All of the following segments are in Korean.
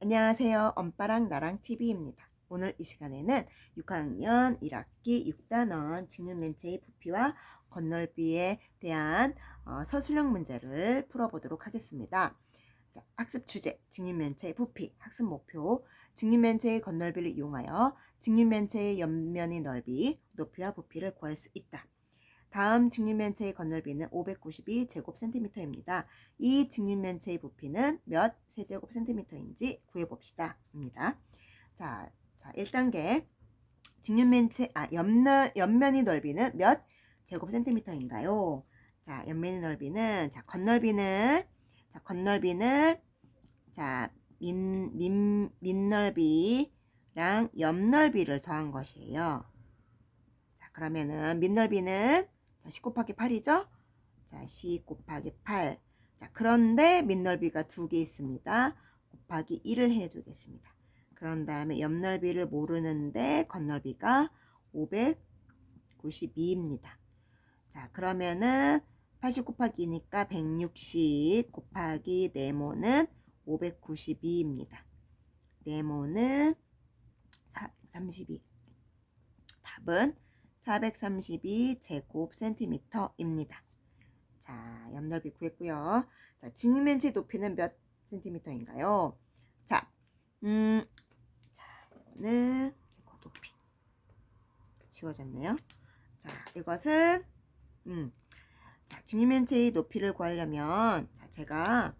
안녕하세요. 엄빠랑 나랑 TV입니다. 오늘 이 시간에는 6학년 1학기 6단원 직육면체의 부피와 건널비에 대한 어, 서술형 문제를 풀어보도록 하겠습니다. 자, 학습 주제, 직육면체의 부피, 학습 목표, 직육면체의 건널비를 이용하여 직육면체의 옆면의 넓이, 높이와 부피를 구할 수 있다. 다음 직육면체의 건널비는 592 제곱센티미터입니다. 이 직육면체의 부피는 몇 세제곱 센티미터인지 구해봅시다. 입니다. 자, 자 1단계 직육면체 아 옆면 옆면의 넓이는 몇 제곱 센티미터인가요? 자, 옆면의 넓이는 자, 건널비는 자, 건널비는 자, 민, 민, 민넓이랑 옆넓이를 더한 것이에요. 자, 그러면은 민넓이는 자, 10 곱하기 8이죠? 자, 10 곱하기 8. 자, 그런데 민넓이가 두 개 있습니다. 곱하기 1을 해 두겠습니다. 그런 다음에 옆넓이를 모르는데 건넓이가 592입니다. 자, 그러면은 80 곱하기 2니까 160 곱하기 네모는 592입니다. 네모는 432. 답은 432 제곱 센티미터입니다. 자, 옆넓이 구했고요. 자, 직육면체 높이는 몇 센티미터인가요? 자, 음, 자, 이거는 이거 높이 지워졌네요. 자, 이것은 음, 자, 직육면체의 높이를 구하려면 자, 제가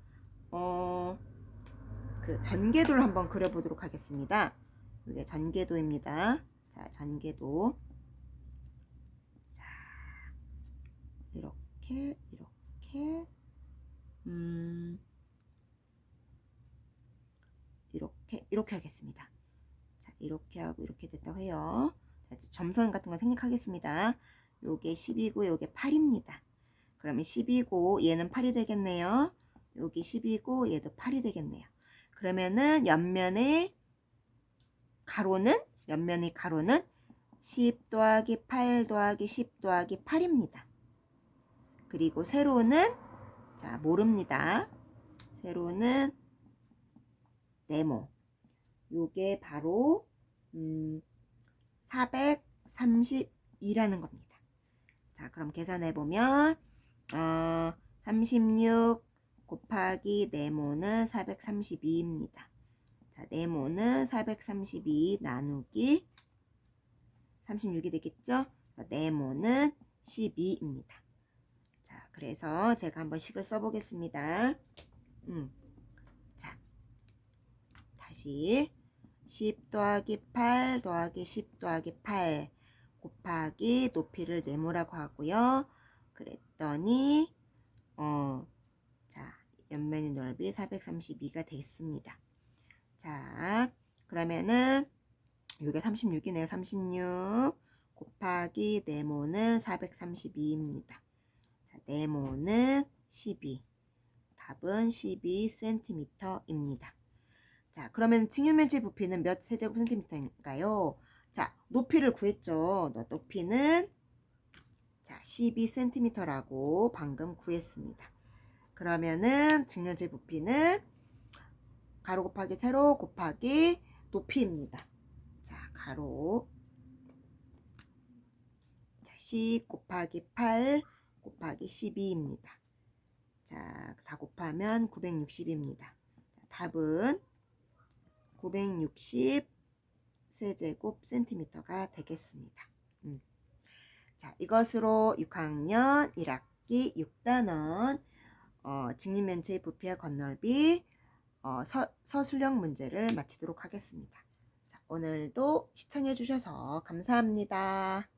어, 그 전개도를 한번 그려보도록 하겠습니다. 이게 전개도입니다. 자, 전개도. 자, 이렇게, 이렇게, 음, 이렇게, 이렇게 하겠습니다. 자, 이렇게 하고 이렇게 됐다고 해요. 자, 이제 점선 같은 거 생략하겠습니다. 요게 10이고 요게 8입니다. 그러면 10이고 얘는 8이 되겠네요. 여기 10이고 얘도 8이 되겠네요. 그러면은 옆면의 가로는 옆면의 가로는 10 더하기 8 더하기 10 더하기 8입니다. 그리고 세로는 자 모릅니다. 세로는 네모. 요게 바로 음, 432라는 겁니다. 자 그럼 계산해 보면 어, 36 곱하기 네모는 432입니다. 자, 네모는 432 나누기 36이 되겠죠? 자, 네모는 12입니다. 자, 그래서 제가 한번 식을 써보겠습니다. 음. 자, 다시 10 더하기 8 더하기 10 더하기 8 곱하기 높이를 네모라고 하고요. 그랬더니 어, 자, 옆면의 넓이 432가 됐습니다. 자, 그러면은 이게 36이네요. 36 곱하기 네모는 432입니다. 자, 네모는 12. 답은 12cm입니다. 자, 그러면 직육면체 부피는 몇 세제곱 센티미터인가요? 자, 높이를 구했죠. 높이는 자, 12cm라고 방금 구했습니다. 그러면은 직면체 부피는 가로 곱하기 세로 곱하기 높이입니다. 자, 가로 자, 10 곱하기 8 곱하기 12입니다. 자, 4 곱하면 960입니다. 자, 답은 960 세제곱 센티미터가 되겠습니다. 음. 자, 이것으로 6학년 1학기 6단원 어, 직립면체의 부피와 건널비 어, 서, 서술형 문제를 마치도록 하겠습니다. 자, 오늘도 시청해 주셔서 감사합니다.